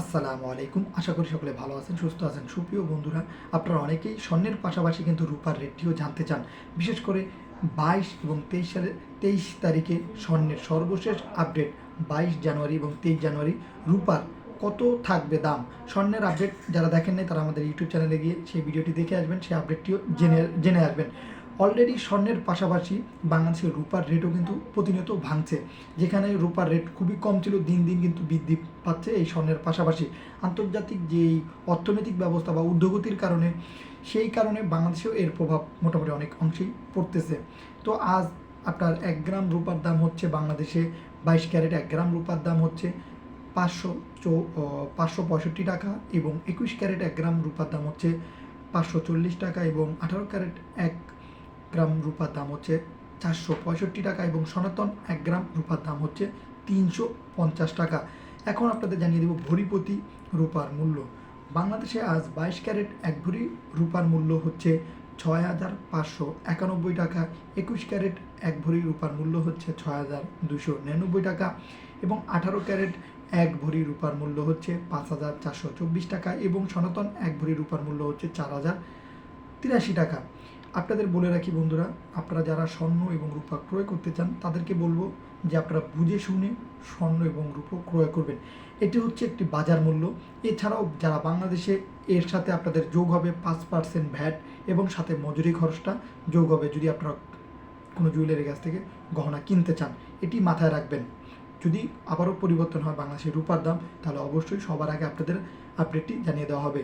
আসসালামু আলাইকুম। আশা করি সকলে ভালো আছেন, সুস্থ আছেন। সুপ্রিয় বন্ধুরা, আপনারা অনেকেই স্বর্ণের পাশাপাশি কিন্তু রূপার রেটটিও জানতে চান। বিশেষ করে বাইশ এবং তেইশ সালে, তেইশ তারিখে স্বর্ণের সর্বশেষ আপডেট বাইশ জানুয়ারি এবং তেইশ জানুয়ারি রূপার কত থাকবে দাম? স্বর্ণের আপডেট যারা দেখেন নাই, তারা আমাদের ইউটিউব চ্যানেলে গিয়ে সেই ভিডিওটি দেখে আসবেন, সেই আপডেটটিও জেনে জেনে আসবেন। অলরেডি স্বর্ণের পাশাপাশি বাংলাদেশের রূপার রেটও কিন্তু প্রতিনিয়ত ভাঙছে। যেখানে রূপার রেট খুবই কম ছিল, দিন দিন কিন্তু বৃদ্ধি পাচ্ছে এই স্বর্ণের পাশাপাশি। আন্তর্জাতিক যেই অর্থনৈতিক ব্যবস্থা বা ঊর্ধ্বগতির কারণে, সেই কারণে বাংলাদেশেও এর প্রভাব মোটামুটি অনেক অংশেই পড়তেছে। তো আজ আপনার এক গ্রাম রূপার দাম হচ্ছে বাংলাদেশে বাইশ ক্যারেট, এক গ্রাম রূপার দাম হচ্ছে পাঁচশো চৌ পাঁচশো পঁয়ষট্টি টাকা এবং একুশ ক্যারেট, এক গ্রাম রূপার দাম হচ্ছে পাঁচশো চল্লিশ টাকা এবং আঠারো ক্যারেট, এক গ্রাম রূপার দাম হচ্ছে চারশো পঁয়ষট্টি টাকা এবং সনাতন এক গ্রাম রূপার দাম হচ্ছে তিনশো পঞ্চাশ টাকা। এখন আপনাদের জানিয়ে দেব ভরিপতি রূপার মূল্য। বাংলাদেশে আজ বাইশ ক্যারেট এক ভরি রূপার মূল্য হচ্ছে ছয় হাজার পাঁচশো একানব্বই টাকা, একুশ ক্যারেট এক ভরি রূপার মূল্য হচ্ছে ছয় হাজার দুশো নিরানব্বই টাকা এবং আঠারো ক্যারেট এক ভরি রূপার মূল্য হচ্ছে পাঁচ হাজার চারশো চব্বিশ টাকা এবং সনাতন এক ভরি রূপার মূল্য হচ্ছে চার হাজার তিরাশি টাকা। আপনাদের বলে রাখি বন্ধুরা, আপনারা যারা স্বর্ণ এবং রূপা ক্রয় করতে চান, তাদেরকে বলব যে আপনারা বুঝে শুনে স্বর্ণ এবং রূপো ক্রয় করবেন। এটি হচ্ছে একটি বাজার মূল্য। এছাড়াও যারা বাংলাদেশে, এর সাথে আপনাদের যোগ হবে পাঁচ পার্সেন্ট ভ্যাট এবং সাথে মজুরি খরচটা যোগ হবে যদি আপনারা কোনো জুয়েলারির কাছ থেকে গহনা কিনতে চান। এটি মাথায় রাখবেন। যদি আবারও পরিবর্তন হয় বাংলাদেশের রূপার দাম, তাহলে অবশ্যই সবার আগে আপনাদের আপডেটটি জানিয়ে দেওয়া হবে।